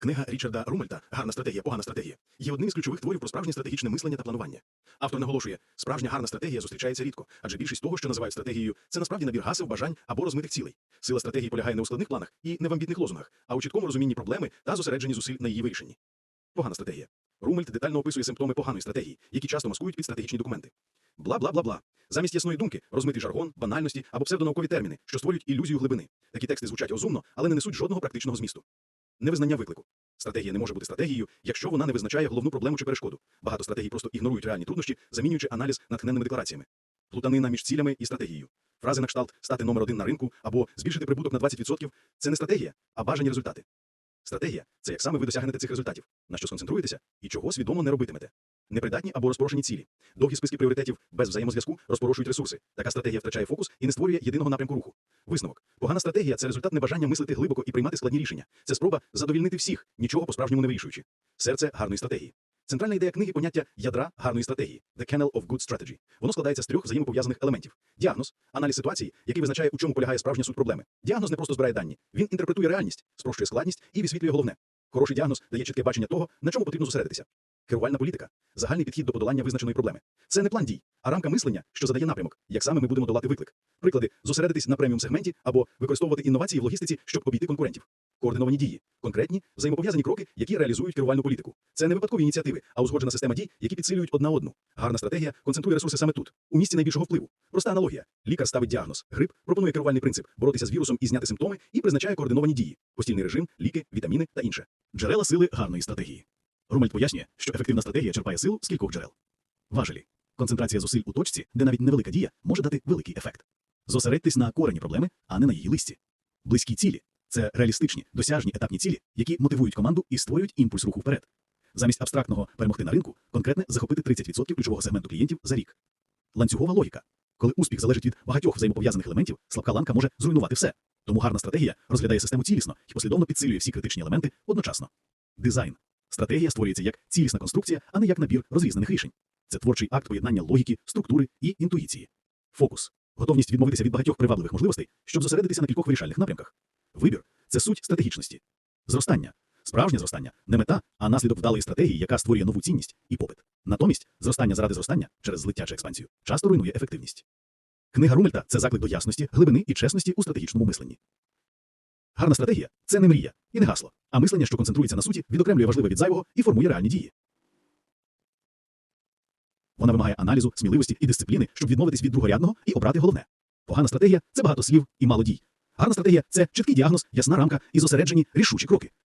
Книга Річарда Румельта Гарна стратегія, погана стратегія є одним із ключових творів про справжнє стратегічне мислення та планування. Автор наголошує, справжня гарна стратегія зустрічається рідко, адже більшість того, що називають стратегією, це насправді набір гасел, бажань або розмитих цілей. Сила стратегії полягає не у складних планах і не в амбітних лозунгах, а у чіткому розумінні проблеми та зосередженні зусиль на її вирішенні. Погана стратегія. Румельт детально описує симптоми поганої стратегії, які часто маскують під стратегічні документи. Бла бла бла бла. Замість ясної думки розмитий жаргон, банальності або псевдонаукові терміни, що створюють ілюзію глибини. Такі тексти звучать розумно, але не несуть жодного практичного змісту. Невизнання виклику. Стратегія не може бути стратегією, якщо вона не визначає головну проблему чи перешкоду. Багато стратегій просто ігнорують реальні труднощі, замінюючи аналіз натхненними деклараціями. Плутанина між цілями і стратегією. Фрази на кшталт стати номер один на ринку або збільшити прибуток на 20% – це не стратегія, а бажані результати. Стратегія це як саме ви досягнете цих результатів, на що сконцентруєтеся і чого свідомо не робитимете. Непридатні або розпорошені цілі. Довгі списки пріоритетів без взаємозв'язку розпорошують ресурси. Така стратегія втрачає фокус і не створює єдиного напрямку руху. Висновок. Погана стратегія це результат небажання мислити глибоко і приймати складні рішення. Це спроба задовільнити всіх, нічого по-справжньому не вирішуючи. Серце гарної стратегії. Центральна ідея книги поняття ядра гарної стратегії The Kernel of Good Strategy. Воно складається з трьох взаємопов'язаних елементів: діагноз, аналіз ситуації, який визначає, у чому полягає справжня суть проблеми. Діагноз не просто збирає дані, він інтерпретує реальність, спрощує складність і висвітлює головне. Хороший діагноз дає чітке бачення того, на чому потрібно зосередитися. Керувальна політика загальний підхід до подолання визначеної проблеми. Це не план дій, а рамка мислення, що задає напрямок, як саме ми будемо долати виклик. Приклади зосередитись на преміум сегменті або використовувати інновації в логістиці, щоб обійти конкурентів. Координовані дії, конкретні взаємопов'язані кроки, які реалізують керувальну політику. Це не випадкові ініціативи, а узгоджена система дій, які підсилюють одна одну. Гарна стратегія концентрує ресурси саме тут, у місці найбільшого впливу. Проста аналогія. Лікар ставить діагноз, грип, пропонує керувальний принцип боротися з вірусом і зняти симптоми, і призначає координовані дії, постільний режим, ліки, вітаміни та інше. Джерела сили гарної стратегії. Румельт пояснює, що ефективна стратегія черпає силу з кількох джерел. Важелі. Концентрація зусиль у точці, де навіть невелика дія може дати великий ефект. Зосередьтесь на корені проблеми, а не на її листі. Близькі цілі це реалістичні, досяжні етапні цілі, які мотивують команду і створюють імпульс руху вперед. Замість абстрактного перемогти на ринку, конкретне захопити 30% ключового сегменту клієнтів за рік. Ланцюгова логіка. Коли успіх залежить від багатьох взаємопов'язаних елементів, слабка ланка може зруйнувати все. Тому гарна стратегія розглядає систему цілісно і послідовно підсилює всі критичні елементи одночасно. Дизайн. Стратегія створюється як цілісна конструкція, а не як набір розрізнених рішень. Це творчий акт поєднання логіки, структури і інтуїції. Фокус готовність відмовитися від багатьох привабливих можливостей, щоб зосередитися на кількох вирішальних напрямках. Вибір це суть стратегічності. Зростання. Справжнє зростання не мета, а наслідок вдалої стратегії, яка створює нову цінність і попит. Натомість, зростання заради зростання через злиття чи експансію часто руйнує ефективність. Книга Румельта це заклик до ясності, глибини і чесності у стратегічному мисленні. Гарна стратегія це не мрія і не гасло, а мислення, що концентрується на суті, відокремлює важливе від зайвого і формує реальні дії. Вона вимагає аналізу, сміливості і дисципліни, щоб відмовитись від другорядного і обрати головне. Погана стратегія це багато слів і мало дій. Гарна стратегія це чіткий діагноз, ясна рамка і зосереджені рішучі кроки.